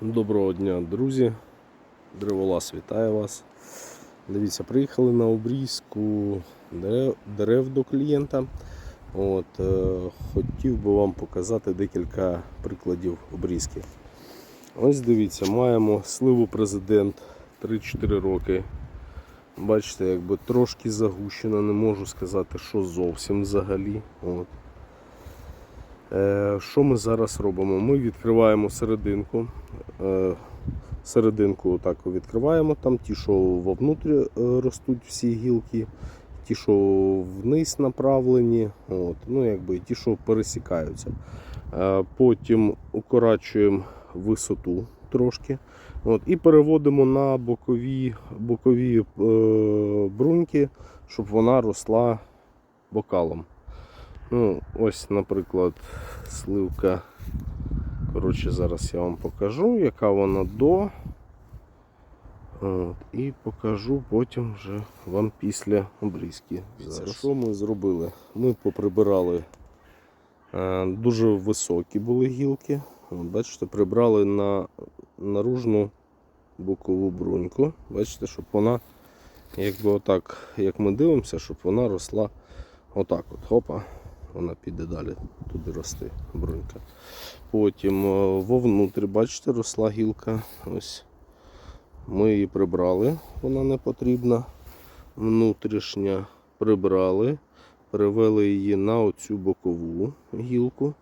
Доброго дня, друзі. Древолаз вітає вас. Дивіться, приїхали на обрізку дерев, дерев до клієнта. От, е, хотів би вам показати декілька прикладів обрізки. Ось дивіться, маємо сливу президент 3-4 роки. Бачите, якби трошки загущена, не можу сказати, що зовсім взагалі. От. Е, Що ми зараз робимо? Ми відкриваємо серединку. Е, Серединку так відкриваємо, там ті, що вовнутрі е, ростуть всі гілки, ті, що вниз направлені, от, ну, якби, ті, що пересікаються. Потім укорачуємо висоту трошки. От, і переводимо на бокові, бокові бруньки, щоб вона росла бокалом. Ну, ось, наприклад, сливка. Коротше, зараз я вам покажу, яка вона до. От, і покажу потім вже вам після обрізки. Зараз. Що ми зробили? Ми поприбирали е, дуже високі були гілки. От, бачите, прибрали на наружну бокову бруньку. Бачите, щоб вона, якби отак, як ми дивимося, щоб вона росла отак от. Хопа вона піде далі туди рости брунька. Потім е, вовнутрі, бачите, росла гілка. Ось. Ми її прибрали, вона не потрібна. Внутрішня прибрали, перевели її на оцю бокову гілку.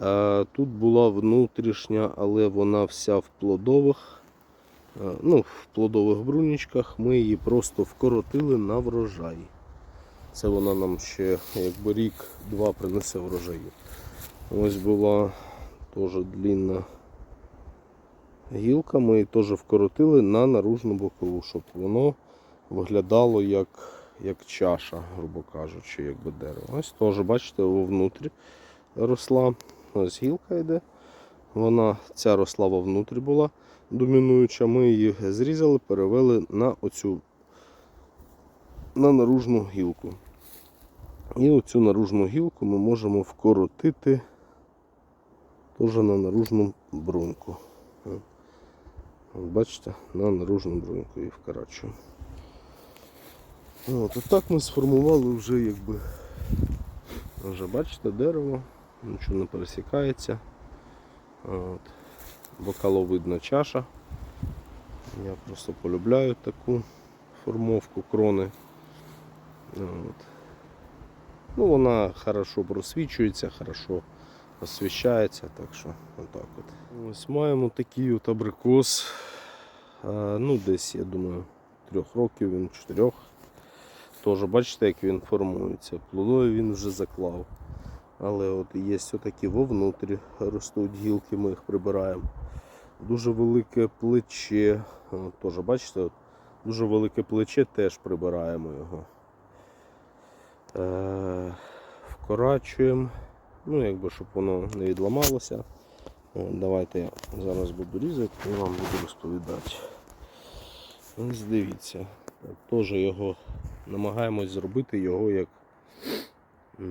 Е, Тут була внутрішня, але вона вся в плодових, е, ну, в плодових брунічках. Ми її просто вкоротили на врожай. Це вона нам ще якби рік-два принесе врожаю. Ось була теж длінна гілка, ми її теж вкоротили на наружну бокову, щоб воно виглядало як, як чаша, грубо кажучи, якби дерево. Ось теж, бачите, вовнутрі росла. Ось гілка йде. Вона ця росла вовнутрі була домінуюча. Ми її зрізали, перевели на оцю на наружну гілку. І оцю наружну гілку ми можемо вкоротити теж на наружну бруньку. Бачите, на наружну бруньку і вкорачуємо. От, і так ми сформували вже якби вже бачите дерево, нічого не пересікається. От. Бокаловидна чаша. Я просто полюбляю таку формовку крони. От. Ну, вона хорошо просвічується, хорошо освіщається, так що отак от. Ось маємо такий от абрикос. Ну, десь, я думаю, трьох років, він чотирьох. Теж бачите, як він формується. Плодові він вже заклав. Але от є такі вовнутрі ростуть гілки, ми їх прибираємо. Дуже велике плече. От, бачите, от, дуже велике плече, теж прибираємо його. Е, вкорачуємо, ну якби щоб воно не відламалося. Давайте я зараз буду різати і вам буду розповідати. Ось дивіться, теж його намагаємось зробити його як в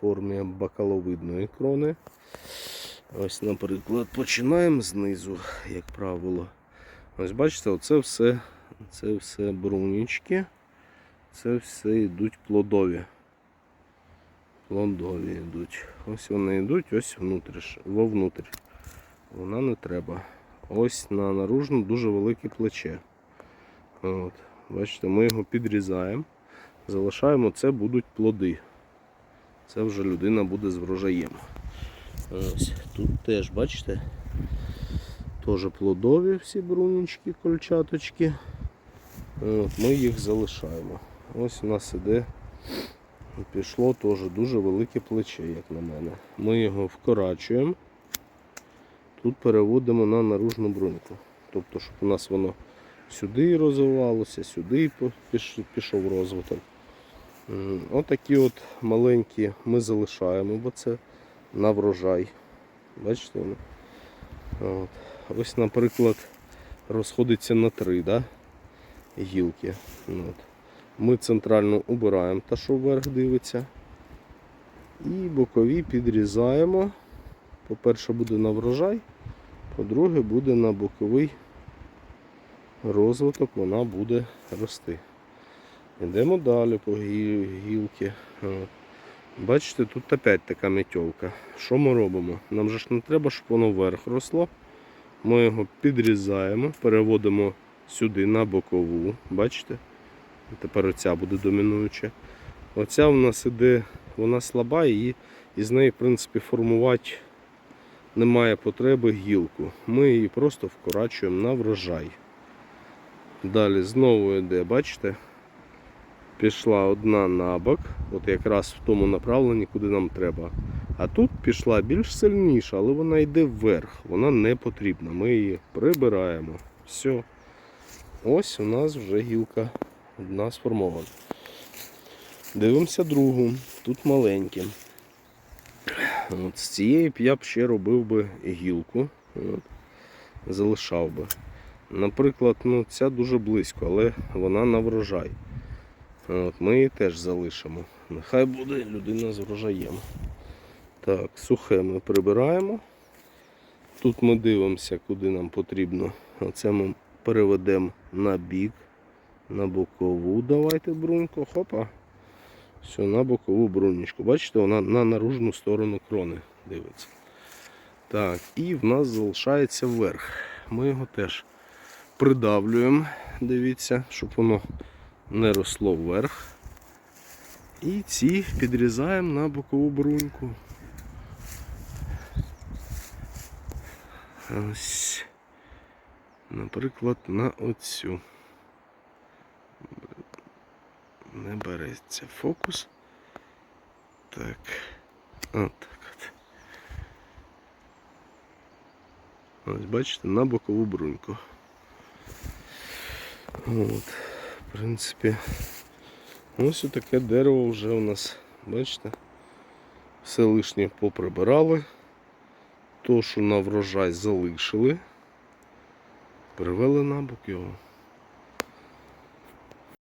формі бакаловидної крони. Ось, наприклад, починаємо знизу, як правило. Ось бачите, оце все, це все брунічки. Це все йдуть плодові. Плодові йдуть. Ось вони йдуть, ось внутріш, вовнутрь. Вона не треба. Ось на наружну дуже велике плече. От. Бачите, ми його підрізаємо, залишаємо, це будуть плоди. Це вже людина буде з врожаєм. Ось тут теж, бачите, теж плодові всі брунічки, кольчаточки. От, ми їх залишаємо. Ось у нас іде, пішло теж дуже велике плече, як на мене. Ми його вкорачуємо, тут переводимо на наружну бруньку. Тобто, щоб у нас воно сюди розвивалося, сюди пішов розвиток. Отакі от маленькі ми залишаємо, бо це на врожай. Бачите? От. Ось, наприклад, розходиться на три да? гілки. От. Ми центрально убираємо та, що вверх дивиться. І бокові підрізаємо. По-перше, буде на врожай. По-друге, буде на боковий розвиток, вона буде рости. Йдемо далі по гілки. Бачите, тут опять така метьовка. Що ми робимо? Нам же ж не треба, щоб воно вверх росло. Ми його підрізаємо, переводимо сюди на бокову. Бачите? Тепер оця буде домінуюча. Оця в нас іде, вона слаба, і із неї, в принципі, формувати немає потреби гілку. Ми її просто вкорачуємо на врожай. Далі знову йде, бачите? Пішла одна на бок, от якраз в тому направленні, куди нам треба. А тут пішла більш сильніша, але вона йде вверх, вона не потрібна. Ми її прибираємо. Все. Ось у нас вже гілка одна сформована. Дивимося другу. Тут маленькі. От з цієї б я б ще робив би гілку. От, залишав би. Наприклад, ну, ця дуже близько, але вона на врожай. От, ми її теж залишимо. Нехай буде людина з врожаєм. Так, сухе ми прибираємо. Тут ми дивимося, куди нам потрібно. Оце ми переведемо на бік, на бокову. Давайте бруньку. Хопа. Все, на бокову брунечку. Бачите, вона на наружну сторону крони дивиться. Так, і в нас залишається верх. Ми його теж придавлюємо, дивіться, щоб воно не росло вверх. І ці підрізаємо на бокову бруньку. Ось, наприклад, на оцю. Не береться фокус. Так. От так от. Ось бачите, на бокову бруньку. От. В принципі, ось таке дерево вже у нас, бачите, все лишнє поприбирали. То, що на врожай залишили, привели на бок його.